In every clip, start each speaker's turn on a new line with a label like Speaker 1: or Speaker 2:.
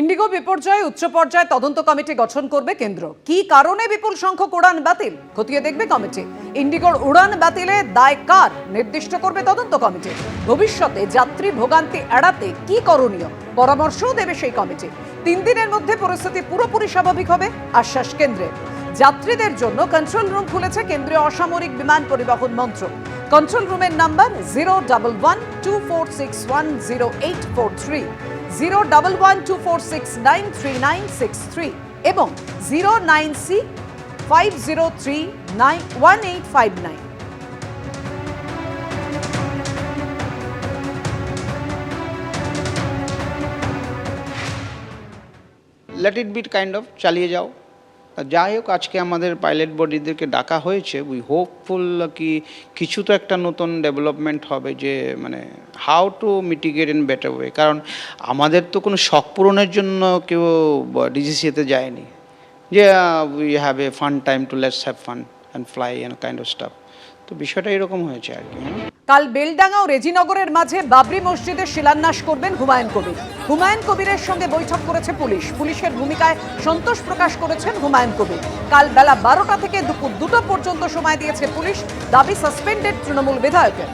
Speaker 1: Indigo বিপর্যয়ে উচ্চ পর্যায়ে তদন্ত কমিটি গঠন করবে কেন্দ্র। কি কারণে বিপুল সংখ্যক উড়ান বাতিল? খতিয়ে দেখবে কমিটি। ইন্ডিগোর উড়ান বাতিলে দায় কার? নির্দিষ্ট করবে তদন্ত কমিটি। ভবিষ্যতে যাত্রী ভোগান্তি এড়াতে কি করণীয়? পরামর্শও দেবে সেই কমিটি। তিন দিনের মধ্যে পরিস্থিতি পুরোপুরি স্বাভাবিক হবে, আশ্বাস কেন্দ্রের যাত্রীদের জন্য কন্ট্রোল রুম খুলেছে কেন্দ্রীয় অসামরিক বিমান পরিবহন মন্ত্রক। কন্ট্রোল রুমের number zero double one two four six one zero eight four three zero double one two four six nine three nine six three এবং zero nine C five zero three nine one eight five nine
Speaker 2: let it bit kind of চালিয়ে যাও তা যাই হোক, আজকে আমাদের pilot বডিদেরকে ডাকা হয়েছে। উই হোপফুল কি কিছু তো একটা নতুন ডেভেলপমেন্ট হবে যে মানে how to mitigate in better way কারণ আমাদের তো কোনো শখ পূরণের জন্য কেউ ডিজিসিতে যায়নি। যে we have a fun time to let's have fun and fly and kind of stuff তো বিষয়টা এরকম হয়েছে আর কি হ্যাঁ।
Speaker 1: কাল বেলডাঙ্গা ও রেজিনগরের মাঝে বাবরি মসজিদের শিলান্যাস করবেন হুমায়ুন কবির। হুমায়ুন কবিরের সঙ্গে বৈঠক করেছে পুলিশ। পুলিশের ভূমিকায় সন্তোষ প্রকাশ করেছেন হুমায়ুন কবির। কাল বেলা বারোটা থেকে দুপুর দুটো পর্যন্ত সময় দিয়েছে পুলিশ। দাবি সাসপেন্ডেড তৃণমূল বিধায়কের।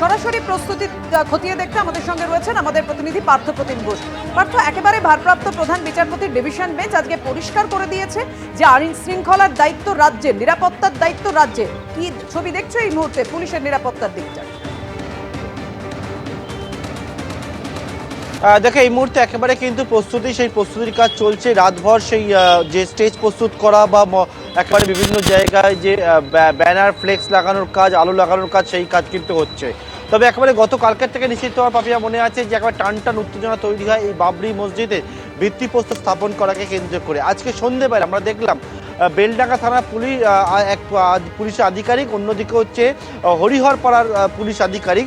Speaker 1: সরাসরি প্রস্তুতি খতিয়ে দেখতে আমাদের সঙ্গে রয়েছেন আমাদের প্রতিনিধি পার্থ প্রতিম ঘোষ। পার্থ, একেবারে ভারপ্রাপ্ত প্রধান বিচারপতির ডিভিশন বেঞ্চ আজকে পরিষ্কার করে দিয়েছে যে আইন শৃঙ্খলার দায়িত্ব রাজ্যের, নিরাপত্তার দায়িত্ব রাজ্যের। কি ছবি দেখছ এই মুহূর্তে পুলিশের নিরাপত্তার দিকটা?
Speaker 3: দেখো, এই মুহূর্তে একেবারে কিন্তু প্রস্তুতি, সেই প্রস্তুতির কাজ চলছে। রাতভর সেই যে স্টেজ প্রস্তুত করা বা একেবারে বিভিন্ন জায়গায় যে ব্যানার, ফ্লেক্স লাগানোর কাজ, আলো লাগানোর কাজ, সেই কাজ কিন্তু হচ্ছে। তবে একেবারে গত কালকের থেকে নিশ্চিত তোমার পাপিয়া মনে আছে যে একেবারে টান টান উত্তেজনা তৈরি হয় এই বাবরি মসজিদে ভিত্তিপ্রস্তর স্থাপন করাকে কেন্দ্র করে। আজকে সন্ধেবেলা আমরা দেখলাম বেলডাঙ্গা থানা পুলিশ এক পুলিশ আধিকারিক, অন্যদিকে হচ্ছে হরিহরপাড়ার পুলিশ আধিকারিক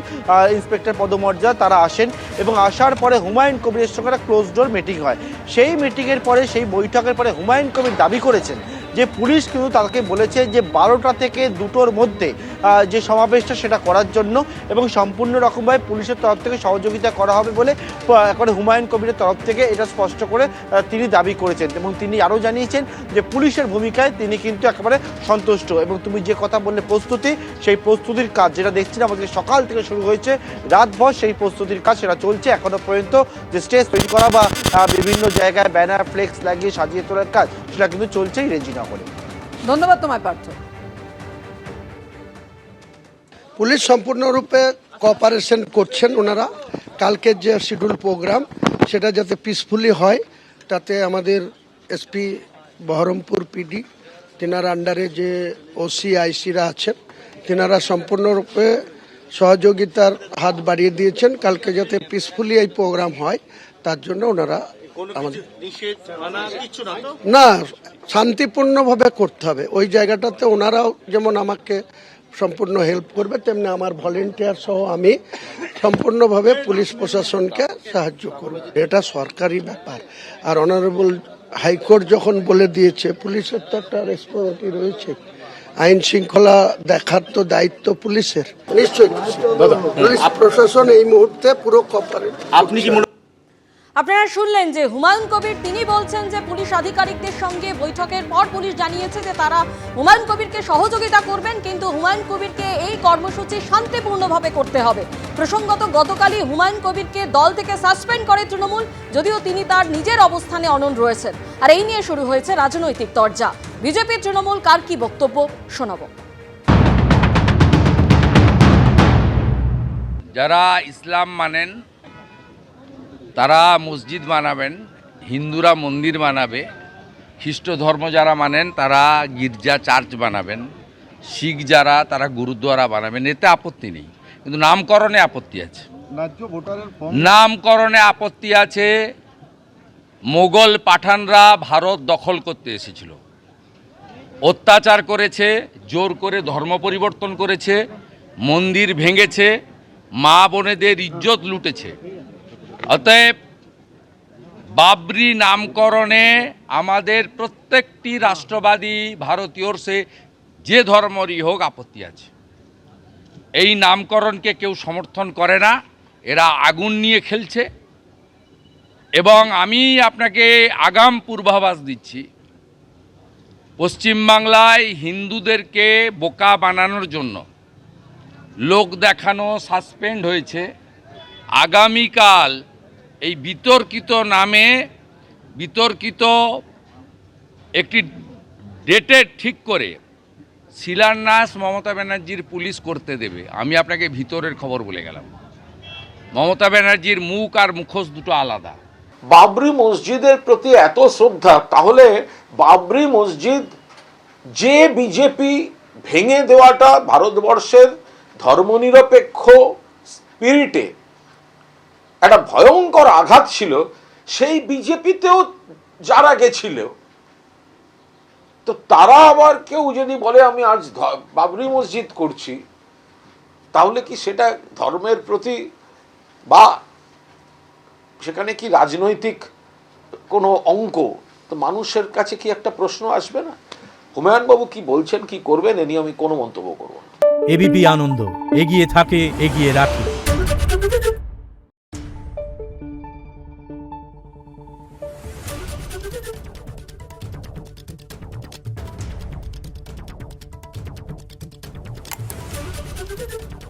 Speaker 3: ইন্সপেক্টর পদমর্যাদা তারা আসেন এবং আসার পরে হুমায়ুন কবিরের সঙ্গে একটা ক্লোজ ডোর মিটিং হয়। সেই মিটিংয়ের পরে, সেই বৈঠকের পরে হুমায়ুন কবির দাবি করেছেন যে পুলিশ কিন্তু তাকে বলেছে যে বারোটা থেকে দুটোর মধ্যে যে সমাবেশটা সেটা করার জন্য এবং সম্পূর্ণ রকমভাবে পুলিশের তরফ থেকে সহযোগিতা করা হবে বলে একেবারে হুমায়ুন কবিরের তরফ থেকে এটা স্পষ্ট করে তিনি দাবি করেছেন এবং তিনি আরও জানিয়েছেন যে পুলিশের ভূমিকায় তিনি কিন্তু একেবারে সন্তুষ্ট এবং তুমি যে কথা বললে প্রস্তুতি, সেই প্রস্তুতির কাজ যেটা দেখছিলাম আজকে সকাল থেকে শুরু হয়েছে, রাতভর সেই প্রস্তুতির কাজ সেটা চলছে এখনও পর্যন্ত যে স্টেজ তৈরি করা বা বিভিন্ন জায়গায় ব্যানার, ফ্লেক্স লাগিয়ে সাজিয়ে তোলার কাজ সেটা কিন্তু চলছেই রেজিনগরে।
Speaker 1: ধন্যবাদ তোমায়, পার্থ।
Speaker 4: পুলিশ সম্পূর্ণরূপে কোঅপারেশন করছেন ওনারা। কালকের যে শিডিউল প্রোগ্রাম সেটা যাতে পিসফুলি হয় তাতে আমাদের এসপি বহরমপুর পিডি তেনার আন্ডারে যে ওসি আইসিরা আছেন তেনারা সম্পূর্ণরূপে সহযোগিতার হাত বাড়িয়ে দিয়েছেন। কালকে যাতে পিসফুলি এই প্রোগ্রাম হয় তার জন্য ওনারা আমাদের না শান্তিপূর্ণভাবে করতে হবে। ওই জায়গাটাতে ওনারাও যেমন আমাকে সম্পূর্ণ হেল্প করবে তেমনি আমার ভলেন্টিয়ার সহ আমি সম্পূর্ণভাবে পুলিশ প্রশাসনকে সাহায্য করব। এটা সরকারি ব্যাপার। আর অনারেবল হাইকোর্ট যখন বলে দিয়েছে পুলিশের তো একটা রেসপন্সিবিলিটি রয়েছে। আইন শৃঙ্খলা দেখার তো দায়িত্ব পুলিশের। নিশ্চয়ই। পুলিশ প্রশাসন এই মুহূর্তে পুরো কপারেট
Speaker 3: আপনি কি মনে
Speaker 5: আপনারা শুনলেন যে হুমায়ুন কবির, তিনি বলছেন যে পুলিশ আধিকারিকদের সঙ্গে বৈঠকের পর পুলিশ জানিয়েছে যে তারা হুমায়ুন কবিরকে সহযোগিতা করবেন, কিন্তু হুমায়ুন কবিরকে এই কর্মসূচি শান্তিপূর্ণভাবে করতে হবে। প্রসঙ্গত, গতকালই হুমায়ুন কবিরকে দল থেকে সাসপেন্ড করে তৃণমূল, যদিও তিনি তার নিজের অবস্থানে অনন রয়েছেন। আর এই নিয়ে শুরু হয়েছে রাজনৈতিক তরজা। বিজেপির তৃণমূল, কার কি বক্তব্য? শোনাবো।
Speaker 6: যারা ইসলাম মানেন তারা মসজিদ বানাবেন হিন্দুরা মন্দির বানাবে খ্রিস্ট ধর্ম যারা মানেন তারা গির্জা চার্চ বানাবেন শিখ যারা তারা গুরুদ্বারা বানাবেন এতে আপত্তি নেই। কিন্তু নামকরণে আপত্তি আছে। নামকরণে আপত্তি আছে মোগল পাঠানরা ভারত দখল করতে এসেছিল। অত্যাচার করেছে জোর করে ধর্ম পরিবর্তন করেছে মন্দির ভেঙেছে মা বোনেদের ইজ্জত লুটেছে। অতএব বাবরি নামকরণে আমাদের প্রত্যেকটি রাষ্ট্রবাদী ভারতীয়র সে যে ধর্মরই হোক আপত্তি আছে। এই নামকরণকে কেউ সমর্থন করে না, এরা আগুন নিয়ে খেলছে। এবং আমি আপনাকে আগাম পূর্বাভাস দিচ্ছি, পশ্চিমবাংলায় হিন্দুদেরকে বোকা বানানোর জন্য লোক দেখানো সাসপেন্ড হয়েছে। আগামীকাল এই বিতর্কিত নামে বিতর্কিত একটি ডেটে ঠিক করে শিলান্যাস মমতা ব্যানার্জির পুলিশ করতে দেবে। আমি আপনাকে ভিতরের খবর বলে গেলাম। মমতা ব্যানার্জির মুখ আর মুখোশ দুটো আলাদা।
Speaker 7: বাবরি মসজিদের প্রতি এত শ্রদ্ধা, তাহলে বাবরি মসজিদ যে বিজেপি ভেঙে দেওয়াটা ভারতবর্ষের ধর্মনিরপেক্ষ স্পিরিটে একটা ভয়ঙ্কর আঘাত ছিল, সেই বিজেপিতেও যারা গেছিল তো তারা আবার কেউ যদি বলে, আমি আজ বাবরি মসজিদ করছি, তাহলে কি সেটা ধর্মের প্রতি বা সেখানে কি রাজনৈতিক কোনো অঙ্ক? তো মানুষের কাছে কি একটা প্রশ্ন আসবে না? হুমায়ুন বাবু কি বলছেন, কি করবেন, এ নিয়ে আমি কোনো মন্তব্য করব
Speaker 8: এবিপি আনন্দ, এগিয়ে থাকে, এগিয়ে রাখে। Thank you.